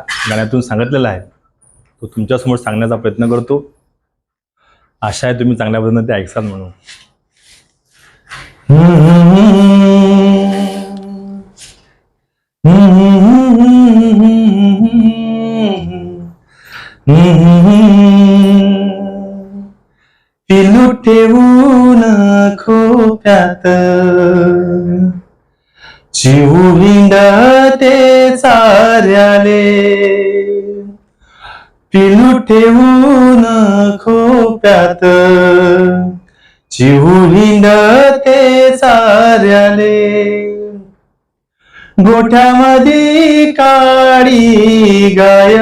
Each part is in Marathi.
गाण्यातून सांगितलेला आहे. तो तुमच्यासमोर सांगण्याचा प्रयत्न करतो. आशा आहे तुम्ही चांगल्या पद्धतीने ते ऐकसाल म्हणून. पिलू ठेवून खोप्यात चिवू हिंडते साऱ्याले. पिलू ठेवून खोप्यात. चिवू हिंडते साऱ्याले. गोठ्यामध्ये काळी गाय.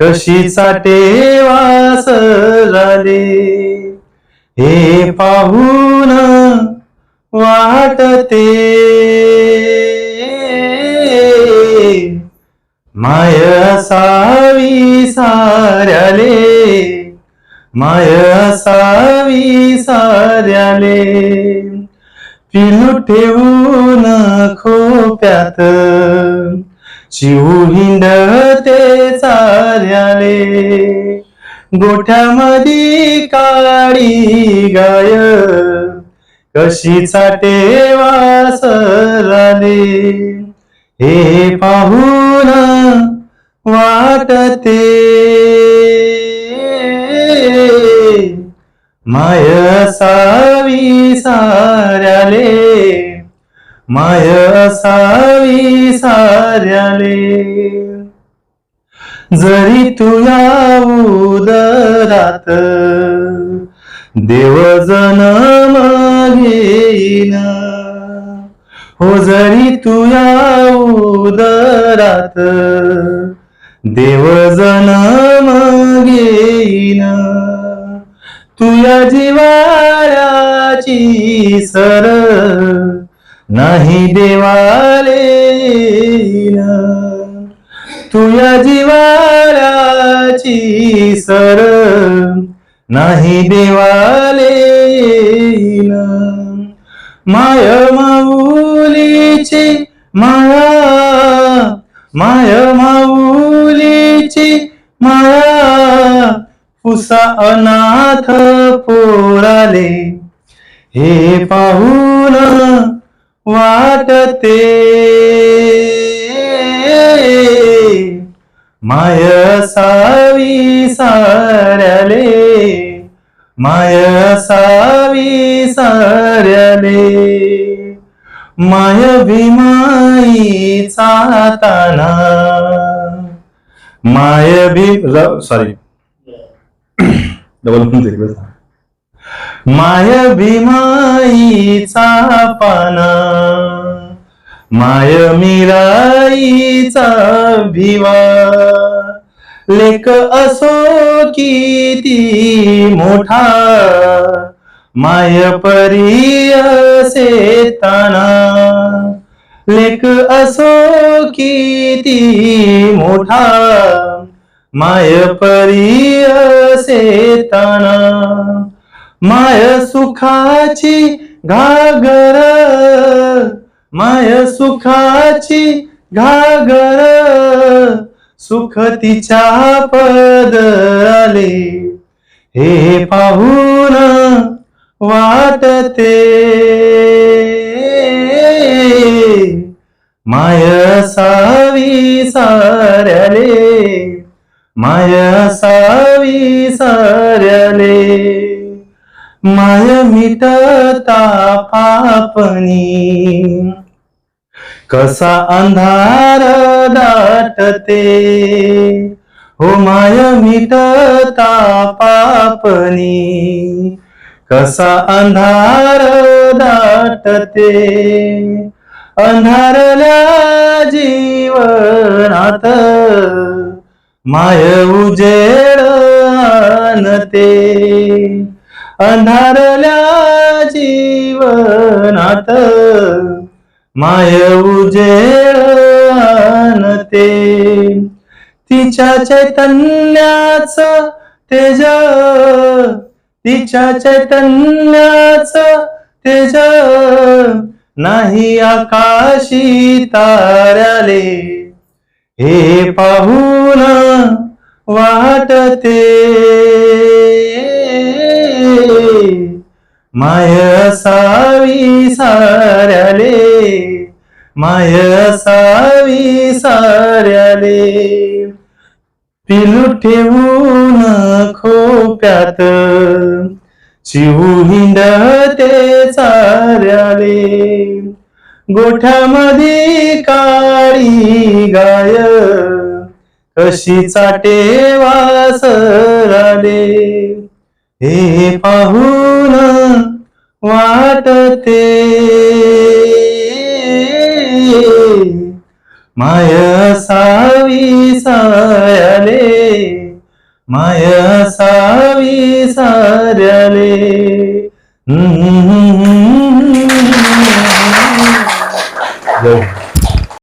कशी साठे वास झाले हे पाहून वाटते माय सावी साऱ्याले. माय सावी साऱ्याले. पिलू ठेवून खोप्यात. चिवू हिंडते साऱ्याले. गोठ्यामध्ये काळी गाय. कशी चाटे सरले हे पाहून वाटते. माय सावी साऱ्याले माय सावी साऱ्याले. जरी तुला उदरात देव जनम घेईन हो जरी तुया उदरात देव जनम घेईन तुया जिवाळ्याची सर नाही देवाले तुया जिवाळ्याची सर नाही देवाले येईन. माय माऊलीची माया माय माऊलीची माया पुसा अनाथ पोराले हे पाहून वाटते. माय सावी साऱ्याले. माय सावी साऱ्याले माय भीमाई चाताना माय भी सॉरी डबल म्हणून माय भीमाईचा पाना माय मिराईचा भिवा लेक असो किती मोठा माय परी असे ताना लेक असो किती मोठा माय परी असे ताना माय सुखाची घागर माय सुखाची घागर. सुख तिच्या पदराले हे पाहून वाटते. माय सावी साऱ्याले. माय सावी साऱ्याले. माय मिटता पापनी कसा अंधार दाटते? हो माय मिटता पापनी. कसा अंधार दाटते? अंधारल्या जीवनात माय उजेड आणते. अंधारल्या जीवनात माय उजेड तिच्या चैतन्याच तेज तिच्या चैतन्याच तेज. नाही आकाशी ताऱ्याले हे पाहून वाटते. माय सावी साऱ्याले माय सावी साऱ्याले. पिलू ठेवून खोप्यात शिवू हिंडते चाऱ्याले गोठ्यामध्ये काळी गाय कशी चाटे वासराले. हे पाहून वाटते. माय सावी सायाले माय सावी सारले हम्म.